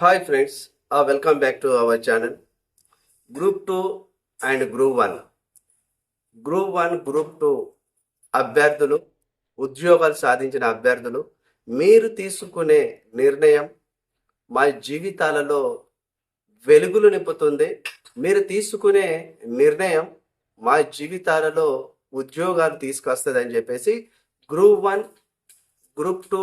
Hi friends welcome back to our channel group two and group one group one group two అభ్యర్థులు ఉద్యోగాలు సాధించిన అభ్యర్థులు మీరు తీసుకునే నిర్ణయం మా జీవితాలలో వెలుగులు నింపుతుంది. మీరు తీసుకునే నిర్ణయం మా జీవితాలలో ఉద్యోగాలు తీసుకొస్తుంది అని చెప్పేసి గ్రూప్ వన్ గ్రూప్ టూ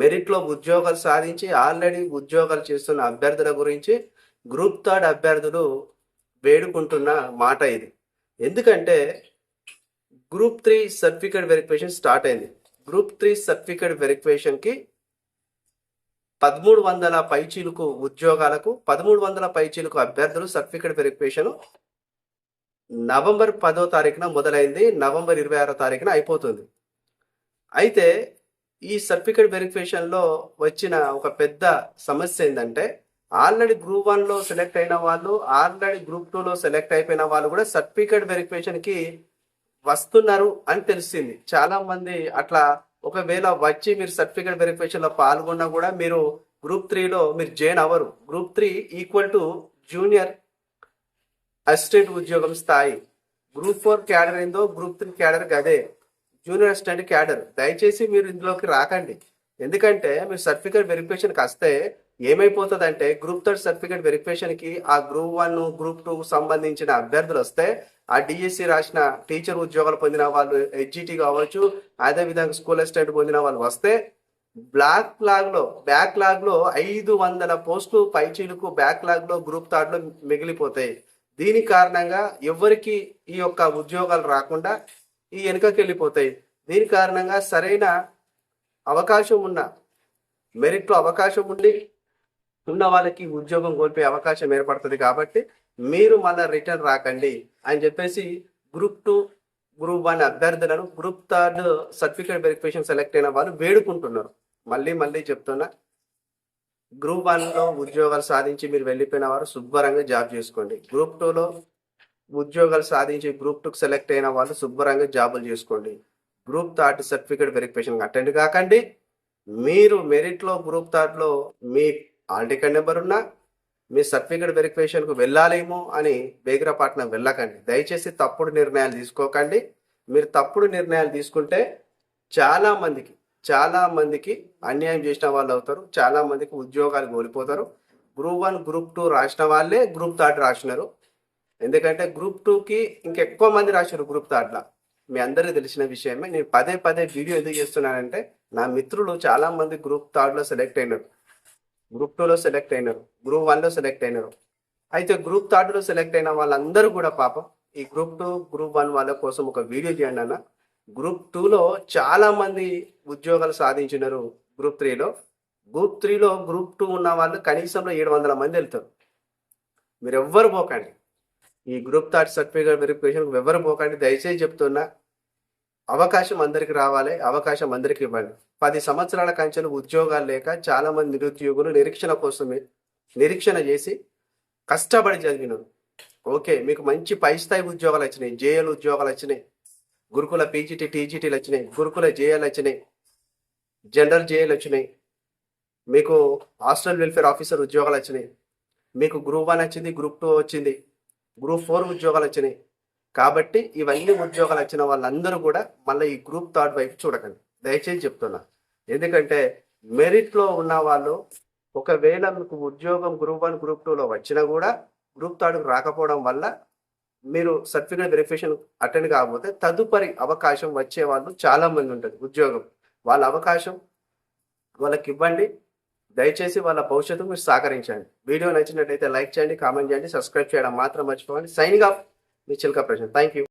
మెరిట్లో ఉద్యోగాలు సాధించి ఆల్రెడీ ఉద్యోగాలు చేస్తున్న అభ్యర్థుల గురించి గ్రూప్ థర్డ్ అభ్యర్థులు వేడుకుంటున్న మాట ఇది. ఎందుకంటే group three certificate verification start అయింది. గ్రూప్ త్రీ సర్టిఫికేట్ వెరిఫికేషన్కి పదమూడు వందల పైచీలకు ఉద్యోగాలకు పదమూడు వందల పైచీలకు అభ్యర్థులు సర్టిఫికేట్ వెరిఫికేషన్ నవంబర్ పదో తారీఖున మొదలైంది. నవంబర్ ఇరవై ఆరో తారీఖున అయిపోతుంది. అయితే ఈ సర్టిఫికేట్ వెరిఫికేషన్లో వచ్చిన ఒక పెద్ద సమస్య ఏంటంటే ఆల్రెడీ గ్రూప్ వన్లో సెలెక్ట్ అయిన వాళ్ళు ఆల్రెడీ గ్రూప్ టూలో సెలెక్ట్ అయిపోయిన వాళ్ళు కూడా సర్టిఫికేట్ వెరిఫికేషన్కి వస్తున్నారు అని తెలిసింది. చాలా మంది అట్లా ఒకవేళ వచ్చి మీరు సర్టిఫికేట్ వెరిఫికేషన్లో పాల్గొన్నా కూడా మీరు గ్రూప్ త్రీలో మీరు జాయిన్ అవ్వరు. Group three equal to junior assistant ఉద్యోగం స్థాయి. గ్రూప్ ఫోర్ క్యాడర్ ఏందో గ్రూప్ త్రీ క్యాడర్ అదే జూనియర్ అసిస్టెంట్ క్యాడర్ దయచేసి మీరు ఇందులోకి రాకండి. ఎందుకంటే మీరు సర్టిఫికేట్ వెరిఫికేషన్కి వస్తే ఏమైపోతుంది అంటే గ్రూప్ థర్డ్ సర్టిఫికేట్ వెరిఫికేషన్కి ఆ గ్రూప్ వన్ గ్రూప్ టూ సంబంధించిన అభ్యర్థులు వస్తే ఆ డిఎస్సి రాసిన టీచర్ ఉద్యోగాలు పొందిన వాళ్ళు హెచ్జిటి కావచ్చు అదేవిధంగా స్కూల్ అసిస్టెంట్ పొందిన వాళ్ళు వస్తే బ్లాక్ లాగ్లో బ్యాక్ లాగ్లో ఐదు వందల పోస్టులు పైచీలకు బ్యాక్ లాగ్లో గ్రూప్ థర్డ్లో మిగిలిపోతాయి. దీని కారణంగా ఎవరికి ఈ యొక్క ఉద్యోగాలు రాకుండా ఈ వెనుకకి వెళ్ళిపోతాయి. దీని కారణంగా సరైన అవకాశం ఉన్న మెరిట్లో అవకాశం ఉండి ఉన్న వాళ్ళకి ఉద్యోగం కోల్పోయే అవకాశం ఏర్పడుతుంది కాబట్టి మీరు మళ్ళీ రిటర్న్ రాకండి అని చెప్పేసి గ్రూప్ టూ గ్రూప్ వన్ అభ్యర్థులను group third certificate verification select అయిన వాళ్ళు వేడుకుంటున్నారు. మళ్ళీ మళ్ళీ చెప్తున్నా గ్రూప్ వన్లో ఉద్యోగాలు సాధించి మీరు వెళ్ళిపోయిన వారు శుభ్రంగా జాబ్ చేసుకోండి. గ్రూప్ టూలో ఉద్యోగాలు సాధించి గ్రూప్ టూకి సెలెక్ట్ అయిన వాళ్ళు శుభ్రంగా జాబులు చేసుకోండి. Group third certificate verification attend కాకండి. మీరు మెరిట్లో గ్రూప్ థర్డ్లో మీ ఆల్ టికెట్ నెంబర్ ఉన్నా మీ సర్టిఫికేట్ వెరిఫికేషన్కు వెళ్ళాలేమో అని బేగిరపట్నం వెళ్ళకండి. దయచేసి తప్పుడు నిర్ణయాలు తీసుకోకండి. మీరు తప్పుడు నిర్ణయాలు తీసుకుంటే చాలామందికి చాలామందికి అన్యాయం చేసిన వాళ్ళు అవుతారు. చాలామందికి ఉద్యోగాలు కోల్పోతారు. గ్రూప్ వన్ గ్రూప్ టూ రాసిన వాళ్ళే గ్రూప్ థర్డ్ రాసినారు. ఎందుకంటే గ్రూప్ టూకి ఇంకెక్కువ మంది రాశారు గ్రూప్ థర్డ్లో మీ అందరికీ తెలిసిన విషయమే. నేను పదే పదే వీడియో ఎందుకు చేస్తున్నానంటే నా మిత్రులు చాలా మంది గ్రూప్ థర్డ్లో సెలెక్ట్ అయినారు. గ్రూప్ టూలో సెలెక్ట్ అయినారు. గ్రూప్ వన్లో సెలెక్ట్ అయినారు. అయితే గ్రూప్ థర్డ్లో సెలెక్ట్ అయిన వాళ్ళందరూ కూడా పాపం ఈ గ్రూప్ టూ గ్రూప్ వన్ వాళ్ళ కోసం ఒక వీడియో చేయండి అన్న. గ్రూప్ టూలో చాలా మంది ఉద్యోగాలు సాధించినారు గ్రూప్ త్రీలో గ్రూప్ త్రీలో గ్రూప్ టూ ఉన్న వాళ్ళు కనీసంలో ఏడు వందల మంది వెళ్తారు. మీరు ఎవ్వరు పోకండి. ఈ గ్రూప్ థర్డ్ సర్టిఫికేట్ వెరిఫికేషన్ ఎవరు పోకండి దయచేసి చెప్తున్నా అవకాశం అందరికి రావాలి అవకాశం అందరికి ఇవ్వండి. పది సంవత్సరాల కంచెలు ఉద్యోగాలు లేక చాలా మంది నిరుద్యోగులు నిరీక్షణ కోసమే నిరీక్షణ చేసి కష్టపడి చదివినారు. ఓకే మీకు మంచి పై స్థాయి ఉద్యోగాలు వచ్చినాయి. జేఎల్ ఉద్యోగాలు వచ్చినాయి. గురుకుల పీజీటీ టీజీటీలు వచ్చినాయి. గురుకుల జేఎల్ వచ్చినాయి. జనరల్ జేఎల్ వచ్చినాయి. మీకు హాస్టల్ వెల్ఫేర్ ఆఫీసర్ ఉద్యోగాలు వచ్చినాయి. మీకు గ్రూప్ వన్ వచ్చింది గ్రూప్ టూ వచ్చింది. గ్రూప్ ఫోర్ ఉద్యోగాలు వచ్చినాయి. కాబట్టి ఇవన్నీ ఉద్యోగాలు వచ్చిన వాళ్ళందరూ కూడా మళ్ళీ ఈ గ్రూప్ థర్డ్ వైపు చూడకండి. దయచేసి చెప్తున్నా. ఎందుకంటే మెరిట్లో ఉన్న వాళ్ళు ఒకవేళ మీకు ఉద్యోగం గ్రూప్ వన్ గ్రూప్ టూలో వచ్చినా కూడా గ్రూప్ థర్డ్కి రాకపోవడం వల్ల మీరు సర్టిఫికేట్ వెరిఫికేషన్ అటెండ్ కాకపోతే తదుపరి అవకాశం వచ్చే వాళ్ళు చాలామంది ఉంటుంది ఉద్యోగం. వాళ్ళ అవకాశం వాళ్ళకి ఇవ్వండి. దయచేసి వాళ్ళ భవిష్యత్తు మీరు సహకరించండి వీడియో నచ్చినట్లయితే లైక్ చేయండి కామెంట్ చేయండి సబ్స్క్రైబ్ చేయడం మాత్రం మర్చిపోకండి. సైనింగ్ ఆఫ్ మీ చిల్క ప్రజెంట్ థ్యాంక్ యూ